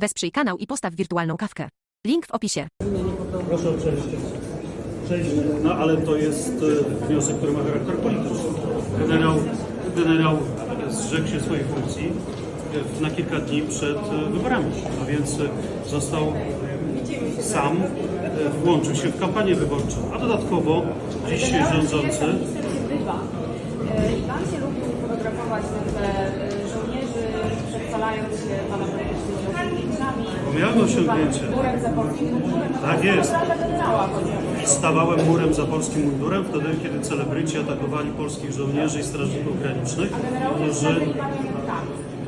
Wesprzyj kanał i postaw wirtualną kawkę. Link w opisie. Proszę o przejście. Przejście. No ale to jest e, wniosek, który ma charakter polityczny. Generał, generał zrzekł się swojej funkcji e, na kilka dni przed e, wyborami, a więc e, został sam e, włączył się w kampanię wyborczą, a dodatkowo dziś rządzący bywa. E, I pan się lubił fotografować na tle e, żołnierzy, przedstawiając się pana politycznymi Miałem osiągnięcie. Mundurem. Tak jest. Stawałem murem za polskim mundurem, wtedy kiedy celebryci atakowali polskich żołnierzy i strażników granicznych, którzy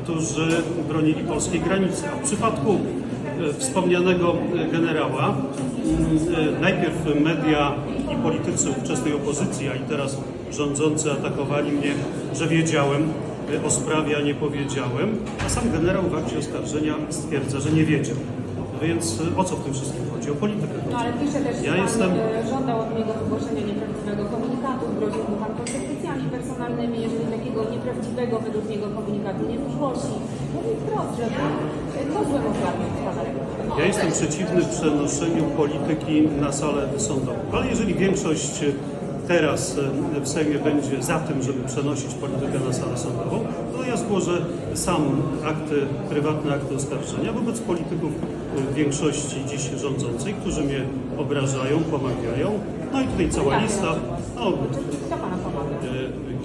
którzy bronili polskiej granicy. A w przypadku e, wspomnianego e, generała e, najpierw media i politycy ówczesnej opozycji, a i teraz rządzący atakowali mnie, że wiedziałem o sprawie, a nie powiedziałem, a sam generał w akcie oskarżenia stwierdza, że nie wiedział. Więc e, o co w tym wszystkim chodzi? O politykę No ale pisze też, Ja pan jestem- e, żądał od niego wygłoszenia nieprawdziwego komunikatu, groził mu pan konsekwencjami personalnymi, jeżeli takiego nieprawdziwego według niego komunikatu nie zgłosi. Mówi wprost, że to, ofiarnym pana rektora. Ja jestem przeciwny przenoszeniu polityki na salę sądową, ale jeżeli większość teraz e, w Sejmie będzie za tym, żeby przenosić politykę na salę sądową, to ja złożę sam akty, prywatne akty oskarżenia wobec polityków e, większości dziś rządzącej, którzy mnie obrażają, pomagają. No i tutaj cała lista. No,